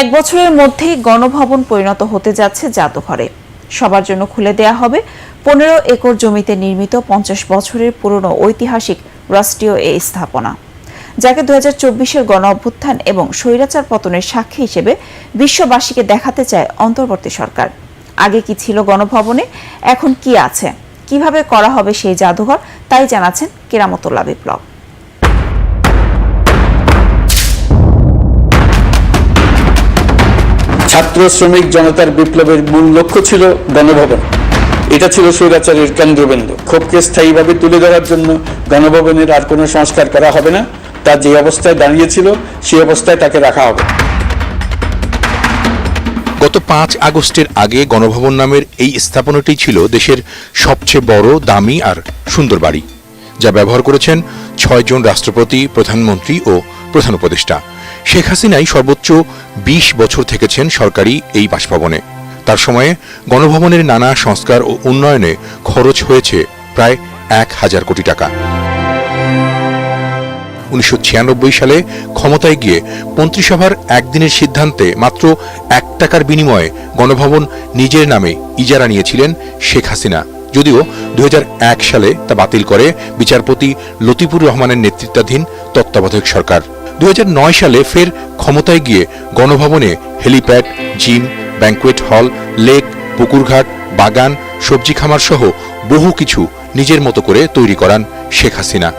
এক বছরের মধ্যেই গণভবন পরিণত হতে যাচ্ছে জাদুঘরে। সবার জন্য খুলে দেয়া হবে পনেরো একর জমিতে নির্মিত পঞ্চাশ বছরের পুরনো ঐতিহাসিক রাষ্ট্রীয় এই স্থাপনা, যাকে দু হাজার চব্বিশের গণ অভ্যুত্থান এবং স্বৈরাচার পতনের সাক্ষী হিসেবে বিশ্ববাসীকে দেখাতে চায় অন্তর্বর্তী সরকার। আগে কি ছিল গণভবনে, এখন কি আছে, কীভাবে করা হবে সেই জাদুঘর, তাই জানাচ্ছেন কেরামতুল্লাহ বিপ্লব। ছাত্র শ্রমিক জনতার বিপ্লবের মূল লক্ষ্য ছিল গণভবন। এটা ছিল স্বৈরাচারের কেন্দ্রবিন্দু। ক্ষোভকে স্থায়ীভাবে তুলে ধরার জন্য গণভবনের আর কোনো সংস্কার করা হবে না। তা যে অবস্থায় দাঁড়িয়েছিল সেই অবস্থায় তাকে রাখা হবে। গত পাঁচ আগস্টের আগে গণভবন নামের এই স্থাপনাটি ছিল দেশের সবচেয়ে বড়, দামি আর সুন্দর বাড়ি, যা ব্যবহার করেছেন ছয়জন রাষ্ট্রপতি, প্রধানমন্ত্রী ও প্রধান উপদেষ্টা। শেখ হাসিনাই সর্বোচ্চ ২০ বছর থেকেছেন সরকারি এই বাসভবনে। তার সময়ে গণভবনের নানা সংস্কার ও উন্নয়নে খরচ হয়েছে প্রায় এক হাজার কোটি টাকা। উনিশশো ছিয়ানব্বই সালে ক্ষমতায় গিয়ে মন্ত্রিসভার একদিনের সিদ্ধান্তে মাত্র এক টাকার বিনিময়ে গণভবন নিজের নামে ইজারা নিয়েছিলেন শেখ হাসিনা। যদিও দু হাজার এক সালে তা বাতিল করে বিচারপতি লতিফুর রহমানের নেতৃত্বাধীন তত্ত্বাবধায়ক সরকার। দু সালে ফের ক্ষমতায় গিয়ে গণভবনে helipad, gym, banquet hall, lake, পুকুরঘাট, বাগান, সবজি খামার সহ বহু কিছু নিজের মতো করে তৈরি করান শেখ হাসিনা।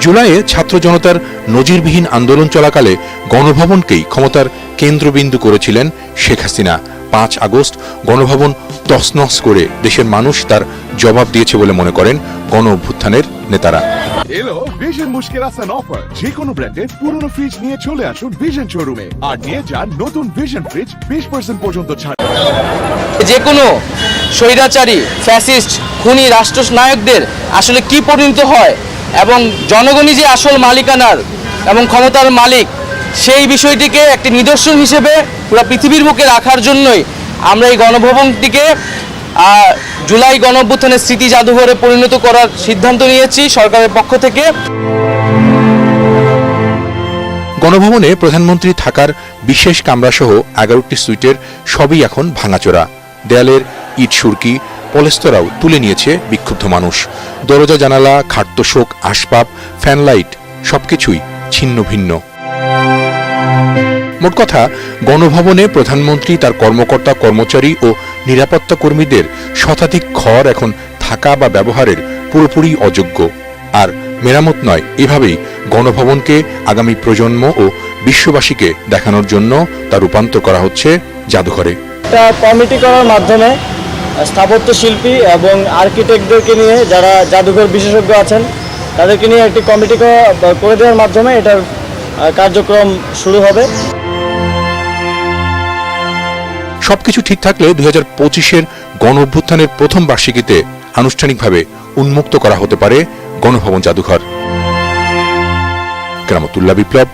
জুলাইয়ে ছাত্র জনতার নজিরবিহীন আন্দোলন চলাকালে গণভবনকেই ক্ষমতার কেন্দ্রবিন্দু করেছিলেন শেখ হাসিনা। পাঁচ আগস্ট গণভবন তছনছ করে দেশের মানুষ তার জবাব দিয়েছে বলে মনে করেন গণ অভ্যুত্থানের নেতারা। এলো ভিশন মুশকিল আসান অফার যে কোনো ব্র্যান্ডের পুরনো ফ্রিজ নিয়ে চলে আসুন ভিশন শোরুমে আর নিয়ে যান নতুন ভিশন ফ্রিজ বিশ পার্সেন্ট পর্যন্ত ছাড়। যে কোনো স্বৈরাচারী ফ্যাসিস্ট খুনি রাষ্ট্রনায়কদের আসলে কি পরিণত হয় এবং জনগণই যে আসল মালিকানার এবং ক্ষমতার মালিক সেই বিষয়টিকে একটি নিদর্শন হিসেবে পুরো পৃথিবীর মুখে রাখার জন্যই আমরা এই গণভবনটিকে জুলাই গণঅভ্যুত্থানের স্মৃতি জাদুঘরে পরিণত করার সিদ্ধান্ত নিয়েছি সরকারের পক্ষ থেকে। গণভবনে প্রধানমন্ত্রী থাকার বিশেষ কামরাসহ এগারোটি সুইটের সবই এখন ভাঙাচোরা। দেয়ালের ইট সুরকি, পলেস্তরাও তুলে নিয়েছে বিক্ষুব্ধ মানুষ। দরজা, জানালা খাট্যশোক আসবাব, ফ্যানলাইট সবকিছুই ছিন্ন ভিন্ন মোট কথা, গণভবনে প্রধানমন্ত্রী, তার কর্মকর্তা, কর্মচারী ও নিরাপত্তা কর্মীদের শতাধিক ঘর এখন থাকা বা ব্যবহারের পুরোপুরি অযোগ্য। আর মেরামত নয়, এভাবেই গণভবনকে আগামী প্রজন্ম ও বিশ্ববাসীকে দেখানোর জন্য তা রূপান্তর করা হচ্ছে জাদুঘরে। কমিটি করার মাধ্যমে স্থাপত্য শিল্পী এবং আর্কিটেক্টদেরকে নিয়ে যারা জাদুঘর বিশেষজ্ঞ আছেন, তাদেরকে নিয়ে একটি কমিটি করে দেওয়ার মাধ্যমে এটার কার্যক্রম শুরু হবে। সবকিছু ঠিক থাকলে দুই হাজার পঁচিশের গণ অভ্যুত্থানের প্রথম বার্ষিকীতে আনুষ্ঠানিকভাবে উন্মুক্ত করা হতে পারে গণভবন জাদুঘর। গ্রামতুল্লা বিপ্লব